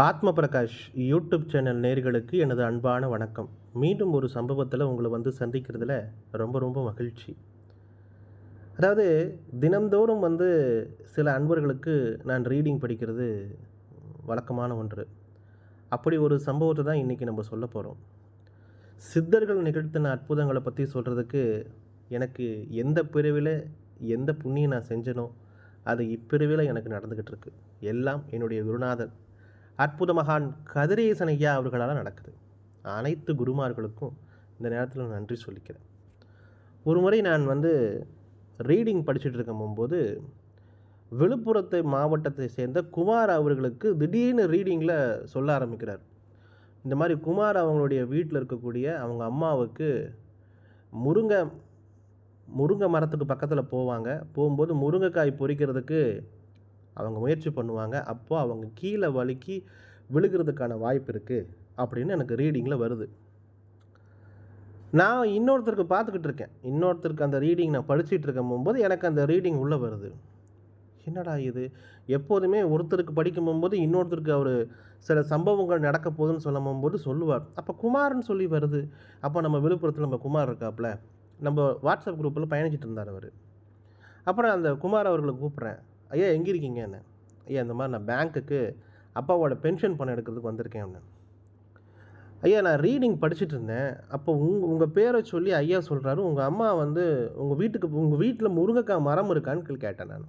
ஆத்ம Prakash YouTube channel நேர்களுக்கு எனது அன்பான வணக்கம். மீண்டும் ஒரு சம்பவத்தில் உங்களை வந்து சந்திக்கிறதுல ரொம்ப ரொம்ப மகிழ்ச்சி. அதாவது தினம்தோறும் வந்து சில அன்பர்களுக்கு நான் ரீடிங் படிக்கிறது வழக்கமான ஒன்று. அப்படி ஒரு சம்பவத்தை தான் இன்றைக்கி நம்ம சொல்ல போகிறோம் சித்தர்கள் நிகழ்த்தின அற்புதங்களை பற்றி சொல்கிறதுக்கு எனக்கு எந்த பிரிவில் எந்த புண்ணியம் நான் செஞ்சனோ அது இப்பிரிவில் எனக்கு நடந்துக்கிட்டு இருக்கு. எல்லாம் என்னுடைய குருநாதன். அற்புத மகான் கதிரேசன் ஐயா அவர்களால் நடக்குது. அனைத்து குருமார்களுக்கும் இந்த நேரத்தில் நன்றி சொல்லிக்கிறேன். ஒரு முறை நான் வந்து ரீடிங் படிச்சுட்டு இருக்கும்போது விழுப்புரத்தை மாவட்டத்தை சேர்ந்த குமார் அவர்களுக்கு திடீர்னு ரீடிங்கில் சொல்ல ஆரம்பிக்கிறார். இந்த மாதிரி குமார் அவங்களுடைய வீட்டில் இருக்கக்கூடிய அவங்க அம்மாவுக்கு முருங்கை முருங்கை மரத்துக்கு பக்கத்தில் போவாங்க. போகும்போது முருங்கைக்காய் பொறிக்கிறதுக்கு அவங்க முயற்சி பண்ணுவாங்க. அப்போது அவங்க கீழே வழுக்கி விழுகிறதுக்கான வாய்ப்பு இருக்குது அப்படின்னு எனக்கு ரீடிங்கில் வருது. நான் இன்னொருத்தருக்கு பார்த்துக்கிட்டு இருக்கேன். இன்னொருத்தருக்கு அந்த ரீடிங் நான் படிச்சுட்டு இருக்கும் எனக்கு அந்த ரீடிங் உள்ளே வருது. என்னடா இது? எப்போதுமே ஒருத்தருக்கு படிக்கும் போது இன்னொருத்தருக்கு அவர் சில சம்பவங்கள் நடக்க போகுதுன்னு சொல்லும் போது சொல்லுவார். அப்போ குமார்னு சொல்லி வருது. அப்போ நம்ம விழுப்புரத்தில் நம்ம குமார் இருக்காப்புல நம்ம வாட்ஸ்அப் குரூப்பில் பயணிச்சிட்டு இருந்தார் அவர். அப்புறம் அந்த குமார் அவர்களை கூப்பிட்றேன். ஐயா எங்கே இருக்கீங்க? என்ன? ஐயா இந்த மாதிரி நான் பேங்க்குக்கு அப்பாவோட பென்ஷன் பணம் எடுக்கிறதுக்கு வந்திருக்கேன் அப்படின்னு. ஐயா நான் ரீடிங் படிச்சுட்டு இருந்தேன். அப்போ உங் உங்கள் பேரை சொல்லி ஐயா சொல்கிறாரு உங்கள் அம்மா வந்து உங்கள் வீட்டுக்கு உங்கள் வீட்டில் முருங்கைக்காய் மரம் இருக்கான்னு கேட்டேன் நான்.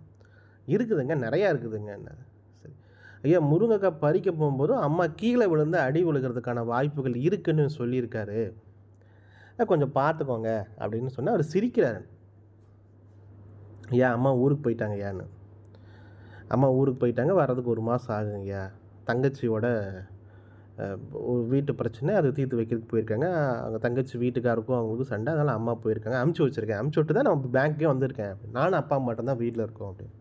இருக்குதுங்க நிறையா இருக்குதுங்க என்ன? சரி. ஐயா முருங்கைக்காய் பறிக்க போகும்போது அம்மா கீழே விழுந்து அடி விழுகிறதுக்கான வாய்ப்புகள் இருக்குன்னு சொல்லியிருக்காரு. கொஞ்சம் பார்த்துக்கோங்க அப்படின்னு சொன்னால் அவர் சிரிக்கிறாரு. ஐயா அம்மா ஊருக்கு போயிட்டாங்க ஐயான்னு அம்மா ஊருக்கு போயிட்டாங்க. வர்றதுக்கு ஒரு மாதம் ஆகுங்கய்யா தங்கச்சியோட ஒரு வீட்டு பிரச்சனை அதை தீர்த்து வைக்கிறதுக்கு போயிருக்காங்க. அவங்க தங்கச்சி வீட்டுக்காருக்கும் அவங்களுக்கும் சண்டை. அதனால் அம்மா போயிருக்காங்க. அமுச்சு வச்சுருக்கேன். அமுச்சு விட்டு தான் நான் பேங்க்கே வந்திருக்கேன். நானும் அப்பா மட்டும்தான் வீட்டில் இருக்கோம் அப்படின்னு.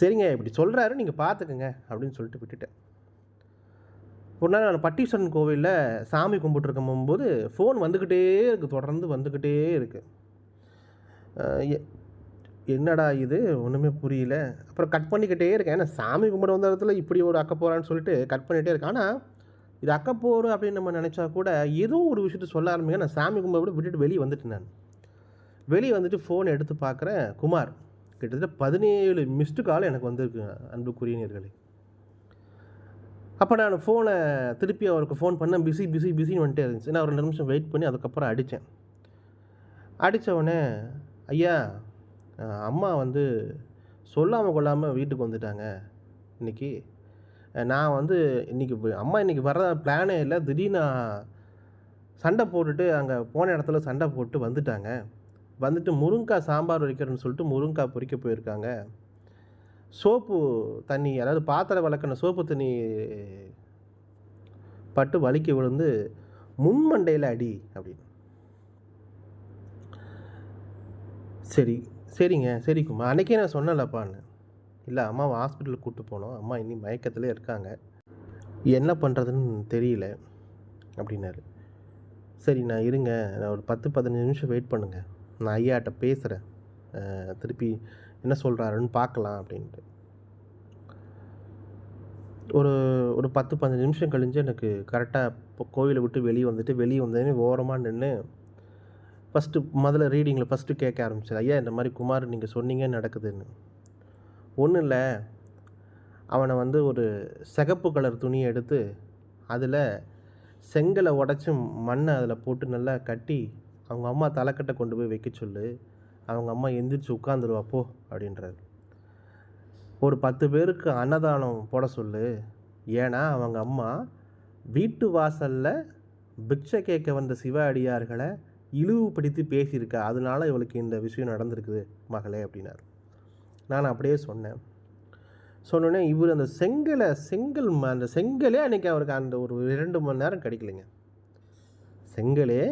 சரிங்க இப்படி சொல்கிறாரு நீங்கள் பார்த்துக்குங்க அப்படின்னு சொல்லிட்டு விட்டுட்டேன். ஒரு நாள் நான் பட்டீஸ்வரன் கோவிலில் சாமி கும்பிட்டுருக்கும் ஃபோன் வந்துக்கிட்டே இருக்குது தொடர்ந்து வந்துக்கிட்டே இருக்குது என்னடா இது? ஒன்றுமே புரியல. அப்புறம் கட் பண்ணிக்கிட்டே இருக்கேன். ஏன்னா சாமி கும்பிட வந்த இடத்துல இப்படி ஒரு அக்க போகிறான்னு சொல்லிட்டு கட் பண்ணிகிட்டே இருக்கேன். ஆனால் இது அக்க போகிற அப்படின்னு நம்ம நினச்சா கூட ஏதோ ஒரு விஷயத்த சொல்ல ஆரம்பிங்க. நான் சாமி கும்பிட விட விட்டுட்டு வெளியே வந்துட்டேன் நான். வெளியே வந்துட்டு ஃபோன் எடுத்து பார்க்குறேன். குமார் கிட்டத்தட்ட பதினேழு மிஸ்டு கால் எனக்கு வந்திருக்கு அன்புக்குரியனர்களே அப்போ நான் ஃபோனை திருப்பி அவருக்கு ஃபோன் பண்ண பிஸி பிஸி பிஸின்னு வந்துட்டே இருந்துச்சு. நான் ஒரு ரெண்டு நிமிஷம் வெயிட் பண்ணி அதுக்கப்புறம் அடித்தேன். அடித்த உடனே ஐயா அம்மா வந்து சொல்லாமல் கொள்ளாமல் வீட்டுக்கு வந்துட்டாங்க இன்றைக்கி நான் வந்து இன்றைக்கி அம்மா இன்றைக்கி வர்ற பிளானே இல்லை. திடீர்னு சண்டை போட்டுட்டு அங்கே போன இடத்துல சண்டை போட்டு வந்துட்டாங்க. வந்துட்டு முருங்காய் சாம்பார் வைக்கிறேன்னு சொல்லிட்டு முருங்காய் பொறிக்க போயிருக்காங்க. சோப்பு தண்ணி அதாவது பாத்திரம் விளக்கின சோப்பு தண்ணி பட்டு வலிக்க விழுந்து முன்மண்டையில் அடி அப்படின்னு. சரி. சரிங்க சரிக்குமா அன்றைக்கே நான் சொன்னலப்பான்னு இல்லை அம்மாவை ஹாஸ்பிட்டலுக்கு கூப்பிட்டு போனோம். அம்மா இன்னி மயக்கத்தில் இருக்காங்க. என்ன பண்ணுறதுன்னு தெரியல அப்படின்னாரு. சரி நான் இருங்க. நான் ஒரு பத்து பதினஞ்சு நிமிஷம் வெயிட் பண்ணுங்கள் நான் ஐயாட்ட பேசுகிறேன் திருப்பி என்ன சொல்கிறாருன்னு பார்க்கலாம் அப்படின்ட்டு. ஒரு ஒரு பத்து பதினஞ்சு நிமிஷம் கழிஞ்சு எனக்கு கரெக்டாக கோவிலை விட்டு வெளியே வந்துட்டு வெளியே வந்தேன்னு ஓரமாக நின்று ஃபஸ்ட்டு முதல்ல ரீடிங்கில் ஃபஸ்ட்டு கேட்க ஆரம்பிச்சது ஐயா இந்த மாதிரி குமார் நீங்கள் சொன்னீங்க நடக்குதுன்னு. ஒன்றும் இல்லை. அவனை வந்து ஒரு சிகப்பு கலர் துணியை எடுத்து அதில் செங்கலை உடச்சி மண்ணை அதில் போட்டு நல்லா கட்டி அவங்க அம்மா தலைக்கட்டை கொண்டு போய் வைக்க சொல்லு. அவங்க அம்மா எந்திரிச்சு உட்காந்துருவா போ அப்படின்றாரு. ஒரு பத்து பேருக்கு அன்னதானம் போட சொல்லு. ஏன்னா அவங்க அம்மா வீட்டு வாசலில் பிக்ஷை கேட்க வந்த சிவ அடியார்களை இழிவுபடுத்தி பேசியிருக்கா அதனால இவளுக்கு இந்த விஷயம் நடந்திருக்குது மகளே அப்படின்னார். நான் அப்படியே சொன்னேன். சொன்னோடனே இவர் அந்த செங்கலை செங்கல் அந்த செங்கலே அன்றைக்கி அவருக்கு அந்த ஒரு இரண்டு மணி நேரம் கிடைக்கலைங்க. செங்கலே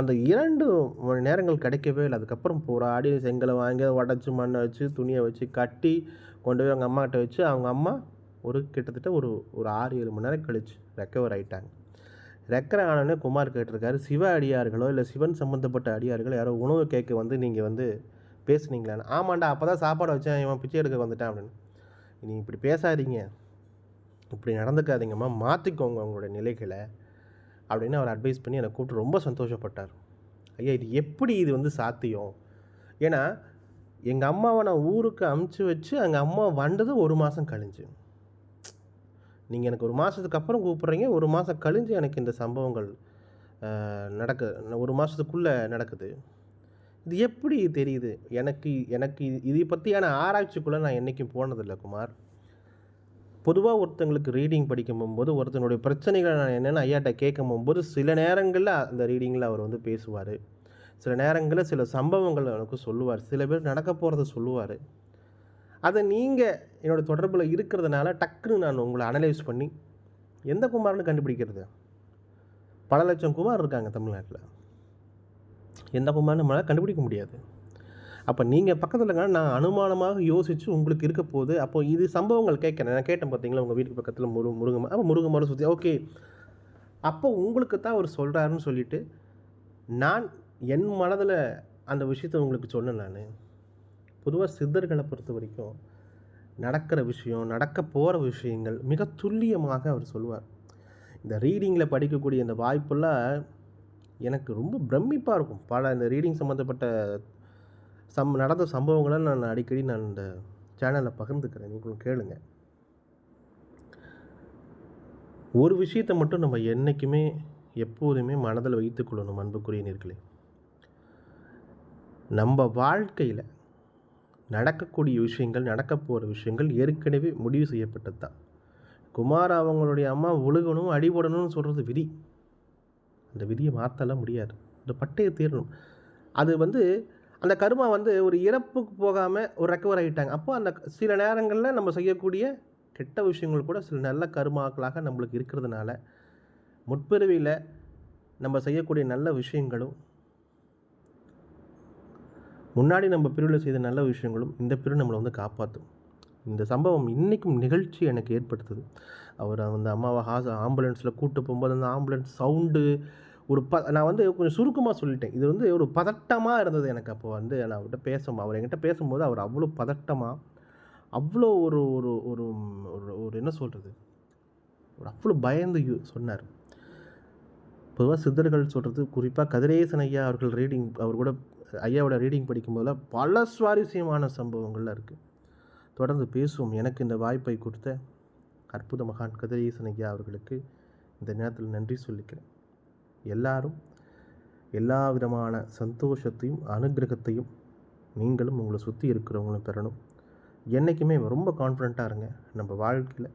அந்த இரண்டு மணி நேரங்கள் கிடைக்கவே இல்லை. அதுக்கப்புறம் போராடி செங்கலை வாங்கி அதை உடச்சி மண்ணை வச்சு துணியை வச்சு கட்டி கொண்டு போய் அவங்க அம்மாக்கிட்ட வச்சு அவங்க அம்மா ஒரு கிட்டத்தட்ட ஒரு ஒரு ஆறு ஏழு மணி நேரம் கழிச்சு ரெக்கவர் ஆகிட்டாங்க ரெக்கவர் ஆனோடனே குமார் கேட்டிருக்காரு. சிவ அடியார்களோ இல்லை சிவன் சம்மந்தப்பட்ட அடியார்கள் யாரோ உணவு கேட்க வந்து நீங்கள் வந்து பேசுனீங்களான்னு ஆமாண்டா அப்போ தான் சாப்பாடு வச்சேன் இவன் பிச்சை எடுக்க வந்துட்டான் அப்படின்னு. நீ இப்படி பேசாதீங்க. இப்படி நடந்துக்காதீங்கம்மா மாற்றிக்கோங்க உங்களுடைய நிலைகளை அப்படின்னு அவர் அட்வைஸ் பண்ணி என்னை கூப்பிட்டு ரொம்ப சந்தோஷப்பட்டார். ஐயா இது எப்படி இது வந்து சாத்தியம்? ஏன்னா எங்கள் அம்மாவை நான் ஊருக்கு அமுச்சு வச்சு எங்கள் அம்மா வந்தது ஒரு மாதம் கழிஞ்சு. நீங்கள் எனக்கு ஒரு மாதத்துக்கு அப்புறம் கூப்பிட்றீங்க ஒரு மாதம் கழிஞ்சு எனக்கு இந்த சம்பவங்கள் நடக்கு ஒரு மாதத்துக்குள்ளே நடக்குது. இது எப்படி தெரியுது? எனக்கு எனக்கு இதை பற்றியான ஆராய்ச்சிக்குள்ளே நான் என்றைக்கும் போனதில்லை குமார். பொதுவாக ஒருத்தங்களுக்கு ரீடிங் படிக்கும் போகும்போது ஒருத்தனுடைய பிரச்சனைகளை நான் என்னென்னு ஐயாட்ட கேட்கும் போகும்போது சில நேரங்களில் அந்த ரீடிங்கில் அவர் வந்து பேசுவார். சில நேரங்களில் சில சம்பவங்கள் எனக்கு சொல்லுவார். சில பேர் நடக்க போகிறத சொல்லுவார். அதை நீங்கள் என்னோடய தொடர்பில் இருக்கிறதுனால டக்குன்னு நான் உங்களை அனலைஸ் பண்ணி எந்த குமார்னு கண்டுபிடிக்கிறது? பல லட்சம் குமார் இருக்காங்க தமிழ்நாட்டில். எந்த குமார்னு நம்மளால் கண்டுபிடிக்க முடியாது. அப்போ நீங்கள் பக்கத்தில் இருக்காங்க நான் அனுமானமாக யோசித்து உங்களுக்கு இருக்க போது அப்போ இது சம்பவங்கள் கேட்குறேன். நான் கேட்டேன் பார்த்தீங்களா உங்கள் வீட்டுக்கு பக்கத்தில் முரு முருங்கை அப்போ முருங்கை மரம் சுற்றி ஓகே. அப்போ உங்களுக்கு தான் அவர் சொல்கிறாருன்னு சொல்லிவிட்டு நான் என் மனதில் அந்த விஷயத்தை உங்களுக்கு சொன்னேன் நான். பொதுவாக சித்தர்களை பொறுத்த வரைக்கும் நடக்கிற விஷயம் நடக்க போகிற விஷயங்கள் மிக துல்லியமாக அவர் சொல்லுவார் இந்த ரீடிங்கில் படிக்கக்கூடிய இந்த வாய்ப்பெல்லாம் எனக்கு ரொம்ப பிரமிப்பாக இருக்கும். பல இந்த ரீடிங் சம்மந்தப்பட்ட சம் நடந்த சம்பவங்களை நான் அடிக்கடி நான் இந்த சேனலில் பகிர்ந்துக்கிறேன். நீங்களும் கேளுங்க. ஒரு விஷயத்தை மட்டும் நம்ம என்றைக்குமே எப்போதுமே மனதில் வைத்துக்கொள்ளணும் அன்புக்குரிய நேர்களே நம்ம வாழ்க்கையில் நடக்கக்கூடிய விஷயங்கள் நடக்க போகிற விஷயங்கள் ஏற்கனவே முடிவு செய்யப்பட்டது தான். குமார் அவங்களுடைய அம்மா ஒழுகணும் அடிபடணும்னு சொல்கிறது விதி. அந்த விதியை மாற்றலாம் முடியாது. இந்த பட்டையை தீரணும் அது வந்து அந்த கருமா வந்து ஒரு இறப்புக்கு போகாமல் ஒரு ரெக்கவர் ஆகிட்டாங்க அப்போ அந்த சில நேரங்களில் நம்ம செய்யக்கூடிய கெட்ட விஷயங்கள் கூட சில நல்ல கருமாக்களாக நம்மளுக்கு இருக்கிறதுனால முற்பிறவியில் நம்ம செய்யக்கூடிய நல்ல விஷயங்களும் முன்னாடி நம்ம பிரிவில் செய்த நல்ல விஷயங்களும் இந்த பிரிவு நம்மளை வந்து காப்பாற்றும் இந்த சம்பவம் இன்றைக்கும் நிகழ்ச்சி எனக்கு ஏற்படுத்துது. அவர் அந்த அம்மாவை ஹாஸ் ஆம்புலன்ஸில் கூப்பிட்டு போகும்போது அந்த ஆம்புலன்ஸ் சவுண்டு ஒரு ப நான் வந்து கொஞ்சம் சுருக்கமாக சொல்லிட்டேன். இது வந்து ஒரு பதட்டமாக இருந்தது எனக்கு அப்போ வந்து. நான் அவர்கிட்ட பேசும் அவர் என்கிட்ட பேசும்போது அவர் அவ்வளோ பதட்டமாக அவ்வளோ ஒரு ஒரு ஒரு ஒரு ஒரு என்ன சொல்கிறது ஒரு அவ்வளோ பயந்து சொன்னார். பொதுவாக சித்தர்கள் சொல்கிறது குறிப்பாக கதிரேசன் ஐயா அவர்கள் ரீடிங் அவர் கூட ஐயாவோட ரீடிங் படிக்கும்போதில் பல சுவாரஸ்யமான சம்பவங்கள்லாம் இருக்குது தொடர்ந்து பேசுவோம். எனக்கு இந்த வாய்ப்பை கொடுத்த அற்புத மகான் கதிரேசன் ஐயா அவர்களுக்கு இந்த நேரத்தில் நன்றி சொல்லிக்கிறேன். எல்லாரும் எல்லா விதமான சந்தோஷத்தையும் அனுகிரகத்தையும் நீங்களும் உங்களை சுற்றி இருக்கிறவங்களும் பெறணும். என்றைக்குமே ரொம்ப கான்ஃபிடண்ட்டாக இருங்க. நம்ம வாழ்க்கையில்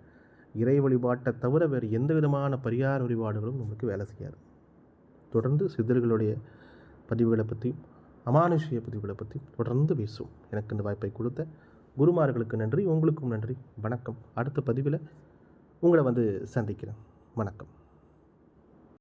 இறை வழிபாட்டை தவிர வேறு எந்த விதமான பரிகார வழிபாடுகளும் நம்மளுக்கு வேலை செய்யாது. தொடர்ந்து சித்தர்களுடைய பதிவுகளை பற்றியும் அமானுஷ்ய பதிவுகளை பற்றி தொடர்ந்து பேசுவோம். எனக்கு இந்த வாய்ப்பை கொடுத்த குருமார்களுக்கு நன்றி உங்களுக்கும் நன்றி. வணக்கம். அடுத்த பதிவில் உங்களை வந்து சந்திக்கிறேன். வணக்கம்.